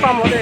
放摩托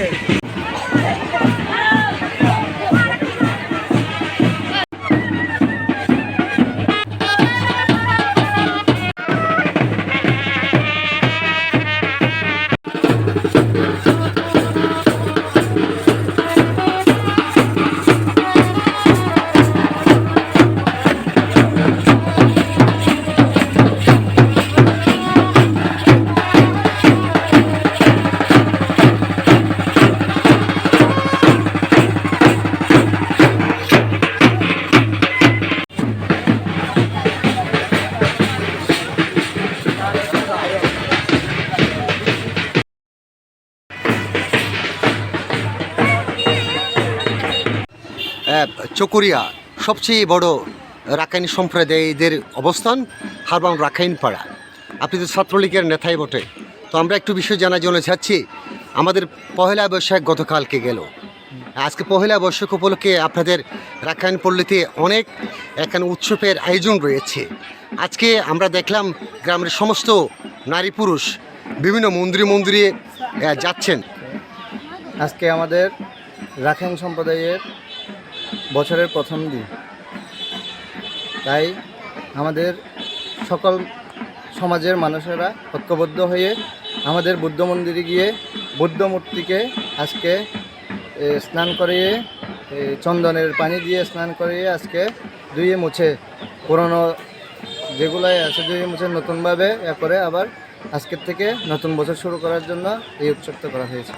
চকরিয়া, সবচেয়ে বড় রাখাইন সম্প্রদায়ীদের অবস্থান হারবাং রাখাইন পাড়া। আপনি তো ছাত্রলীগের নেতাই বটে। তো আমরা একটু বিষয় জানার জন্য চাচ্ছি আমাদের পহেলা বৈশাখ গতকালকে গেল। আজকে পহেলা বৈশাখ উপলক্ষে আপনাদের রাখাইন পল্লীতে অনেক এখানে উৎসবের আয়োজন রয়েছে। আজকে আমরা দেখলাম গ্রামের সমস্ত নারী পুরুষ বিভিন্ন মন্দিরে মন্দিরে যাচ্ছেন। আজকে আমাদের রাখাইন সম্প্রদায়ের বছরের প্রথম দিন। তাই আমাদের সকল সমাজের মানুষেরা ঐক্যবদ্ধ হয়ে আমাদের বুদ্ধ মন্দিরে গিয়ে বুদ্ধ মূর্তিকে আজকে স্নান করিয়ে চন্দনের পানি দিয়ে স্নান করিয়ে আজকে ধুয়ে মুছে, পুরনো যেগুলাই আছে ধুয়ে মুছে নতুনভাবে এ করে আবার আজকের থেকে নতুন বছর শুরু করার জন্য এই উৎসবটা করা হয়েছে।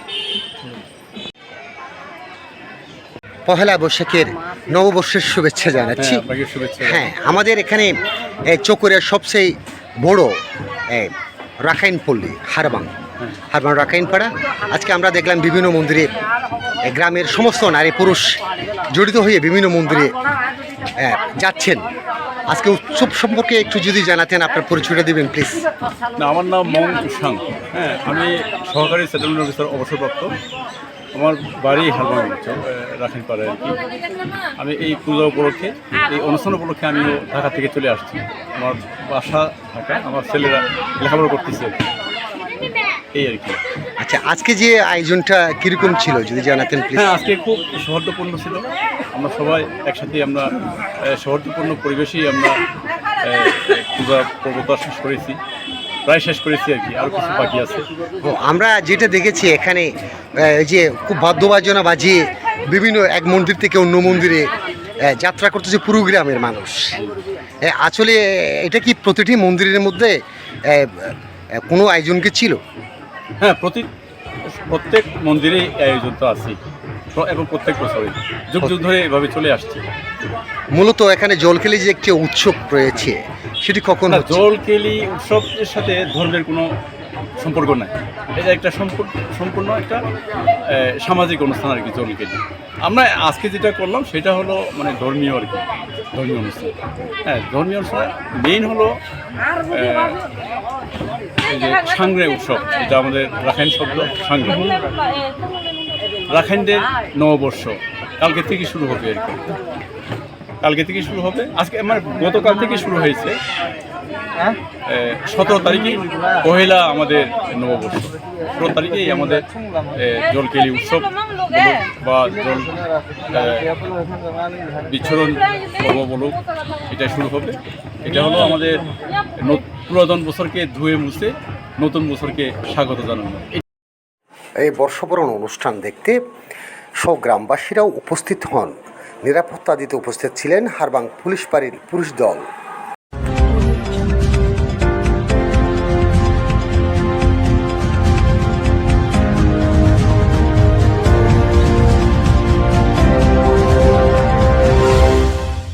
পহেলা বৈশাখের নববর্ষের শুভেচ্ছা জানাচ্ছি। হ্যাঁ, শুভেচ্ছা হ্যাঁ আমাদের এখানে এ, চকরিয়ার সবচেয়ে বড় রাখাইন পল্লী হারবাং। হারবাং রাখাইন পাড়া আজকে আমরা দেখলাম বিভিন্ন মন্দিরে গ্রামের সমস্ত নারী পুরুষ জড়িত হয়ে বিভিন্ন মন্দিরে যাচ্ছেন। আজকে উৎসব সম্পর্কে একটু যদি জানাতেন আপনার পরিচয়টা দিবেন প্লিজ। না আমার নাম মং হ্যাঁ আমি সহকারী সেটেলমেন্ট অফিসার অবসরপ্রাপ্ত। আমার বাড়ি হালবাং অঞ্চল রাখেন পাড়ে আর কি। আমি এই পূজা উপলক্ষে এই অনুষ্ঠান উপলক্ষে আমি ঢাকা থেকে চলে আসছি। আমার বাসা ঢাকা আমার ছেলেরা লেখাপড়া করতেছে। এই আর কি। আচ্ছা আজকে যে আয়োজনটা কীরকম ছিল যদি জানাতেন হ্যাঁ আজকে খুব সৌহার্দ্যপূর্ণ ছিল। আমরা সবাই একসাথে আমরা সৌহার্দ্যপূর্ণ পরিবেশেই আমরা পূজা পর্বতা শেষ করেছি। প্রায় শেষ করেছি আর কি আর কিছু বাকি আছে। আমরা যেটা দেখেছি এখানে এই যে খুব বাদ্যবাজনা বাজিয়ে বিভিন্ন এক মন্দির থেকে অন্য মন্দিরে যাত্রা করতেছে পুরো গ্রামের মানুষ। আসলে এটা কি প্রতিটি মন্দিরের মধ্যে কোনো আয়োজন কি ছিল? হ্যাঁ প্রতি প্রত্যেক মন্দিরে আয়োজন তো প্র- এবং প্রত্যেক বছরে যুগ যুগ ধরে এভাবে চলে আসছে। মূলত এখানে জল খেলে যে একটি উৎসব রয়েছে সেটি কখন? জলকেলি উৎসবের সাথে ধর্মের কোনো সম্পর্ক নাই। এটা একটা সম্পূর্ণ সম্পূর্ণ একটা সামাজিক অনুষ্ঠান আর কি জলকেলি আমরা আজকে যেটা করলাম সেটা হলো মানে ধর্মীয় আর কি ধর্মীয় অনুষ্ঠান। হ্যাঁ ধর্মীয় অনুষ্ঠান মেইন হলো যে উৎসব এটা আমাদের রাখাইন শব্দ সাংগ্রে রাখাইনদের নববর্ষ কালকে থেকে শুরু হবে আর কি। কালকে থেকে শুরু হবে। আজকে আমার গতকাল থেকে শুরু হয়েছে। সতেরো তারিখে পহেলা আমাদের নববর্ষ। সতেরো তারিখেই আমাদের জলকেলি উৎসব বা জল বিচ্ছরণ পর্ব বলুক এটা শুরু হবে। এটা হলো আমাদের পুরাতন বছরকে ধুয়ে মুছে নতুন বছরকে স্বাগত জানানো। এই বর্ষবরণ অনুষ্ঠান দেখতে সব গ্রামবাসীরাও উপস্থিত হন। নিরাপত্তা দিতে উপস্থিত ছিলেন হারবাং পুলিশ বাড়ির পুলিশ দল।